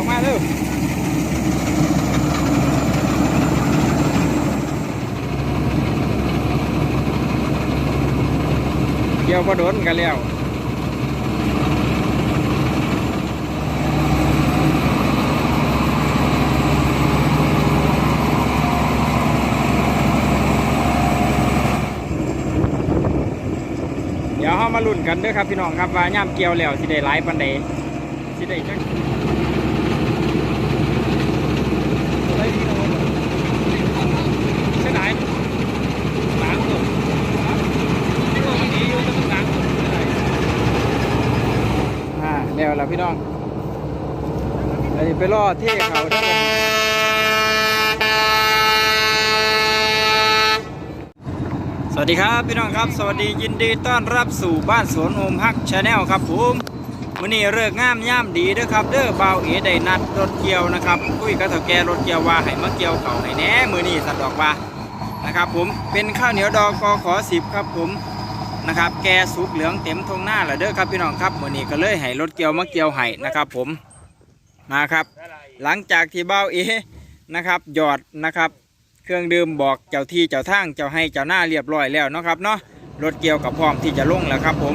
อกมาเร็วเกี่ยวพอโดนกันแล้วเดี๋ยวเรามาลุ้นกันเด้อครับพี่น้องครับว่าย่ามเกี่ยวแล้วสิได้หลายปันใดสิได้จัก ใช่ไหมหลังสุดที่ว่าวันนี้อยู่ตรงหลังสุดเลย อ่า แล้วล่ะพี่น้องไปไปรอเท่เขาเด้สวัสดีครับพี่น้องครับ สวัสดียินดีต้อนรับสู่บ้านสวนโฮมฮักชาแนลครับผมวันนี้เลิกงามย่ามดีด้อครับ เด้อเบาเอ๋ได้นัดรถเกี่ยวนะครับคุยกับเถาแก่รถเกี่ยวว่าให้มาเกี่ยวเขาให้แน่มือนี้สัตว์ดอกว่านะครับผมเป็นข้าวเหนียวดอกกอขอสิบครับผม นะครับแกสุกเหลืองเต็มทงหน้าแล้วเด้อครับพี่น้องครับวันนี้ก็เลยให้รถเกี่ยวมาเกี่ยวไห้นะครับ ผมมาครับ หลังจากที่เบ้าเอนะครับหยอดนะครับ เครื่องดื่มบอกเจ้าที่เจ้าทางเจ้าให้เจ้าหน้าเรียบร้อยแล้วนะครับเนาะรถเกี่ยวกับพร้อมที่จะลงแล้วครับผม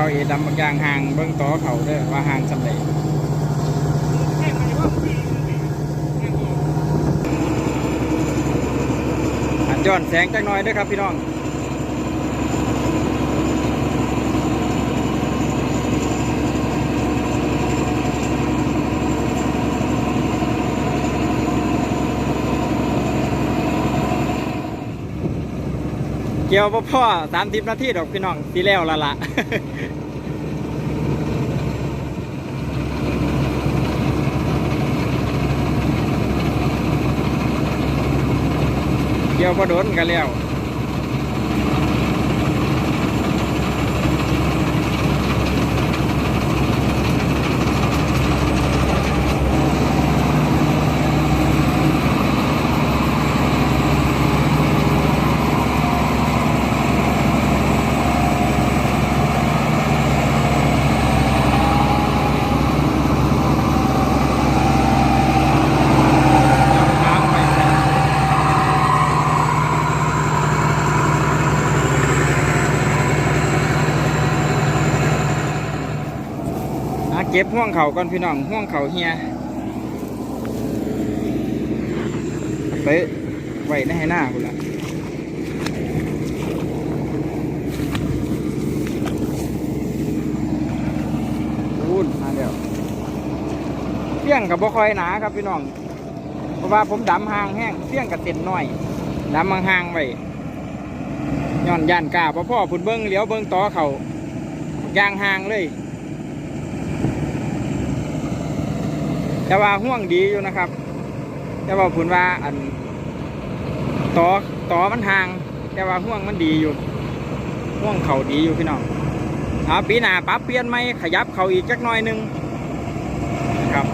าเอดำบางอย่างห่างเบิ่งต่อเขาเด้อว่าห่างสำเร็จอันย้อนแสงจักหน่อยด้วยครับพี่น้องเกี่ยวพ่อสามสิบนาทีดอกพี่น้องสีแล้วละละ เกี่ยวพอโดนกันแล้ว ค้างไปอะเก็บห่วงเขาก่อนพี่น้องห่วงเขาเฮียไปไว้ในให้หน้าคุณละพูดมาเดี๋ยวเพี้ยงกับบ่คอยหนาครับพี่น้อง เพราะว่าผมดำหางแห้งเสี่ยงกับเต็นน้อยดำมังหางไว้ย้อนย่านกาพ่อพ่อผุนเบิ้งเหลียวเบิ้งต่อเขายางหางเลย แต่ว่าห่วงดีอยู่นะครับ แต่ว่าผุนว่าอันต่อต่อมันห่าง แต่ว่าห่วงมันดีอยู่ ห่วงเขาดีอยู่พี่น้องเอาปีหน้าปรับเปลี่ยนไหมขยับเขาอีกจักหน่อยนึงนะครับ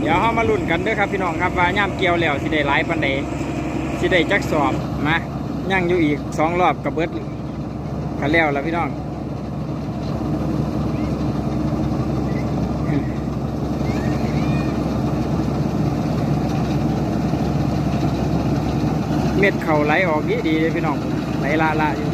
เดี๋ยวเรามาลุ้นกันด้วยครับพี่น้องครับว่าย่ามเกี่ยวแล้วสิได้หลายปันใดสิได้จักสอบมายังอยู่อีกสองรอบกับเบิดกันแล้วแล้วพี่น้อง เม็ดเข่าไหลออกดีดีเลยพี่น้องไหลละละอยู่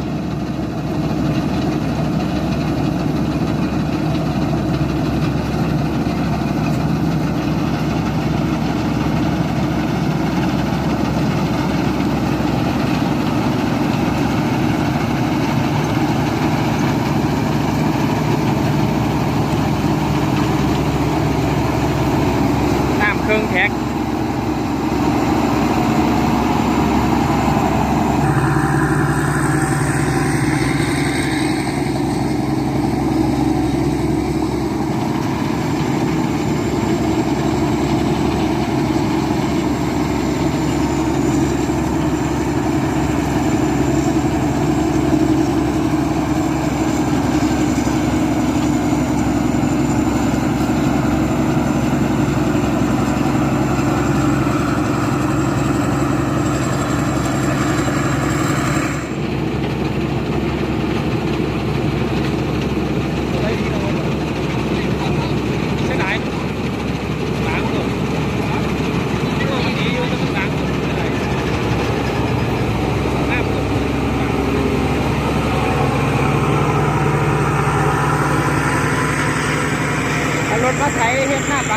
เครื่องแท็ก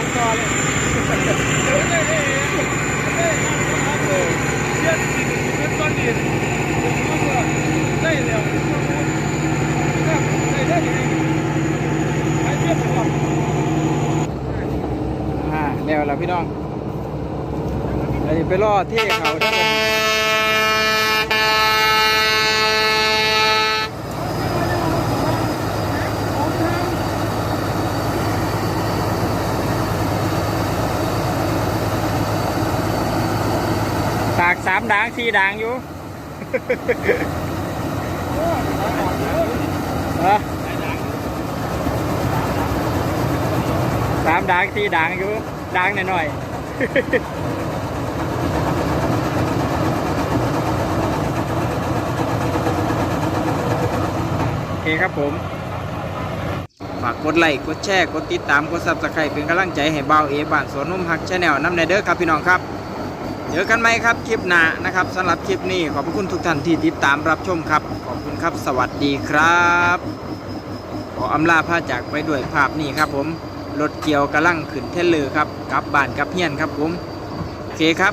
ฮ็ดหน้าปังจอเอ่าแล้วล่ะพี่น้องเดี๋ยวไปรอเท่เขาเด้อตาก สามด่างสี่ด่างอยู่สามด่างสี่ด่างอยู่ด่างหน่อยๆโอเคครับผมฝากกดไลค์ กดแชร์ กดติดตาม กดซับสไครต์เป็นกำลังใจให้เบาเอบานสวนนุ่มฮักชาแนลน้ำในเด้อครับพี่น้องครับ เจอกันไหมครับคลิปหน้านะครับสำหรับคลิปนี้ขอบคุณทุกท่านที่ติดตามรับชมครับ ขอบคุณครับสวัสดีครับ ขออำลาพาจากไปด้วยภาพนี้ครับผมรถเกี่ยวกระลังขึ้นเทเลอร์ครับกลับบ้านกลับเฮียนครับผม โอเคครับ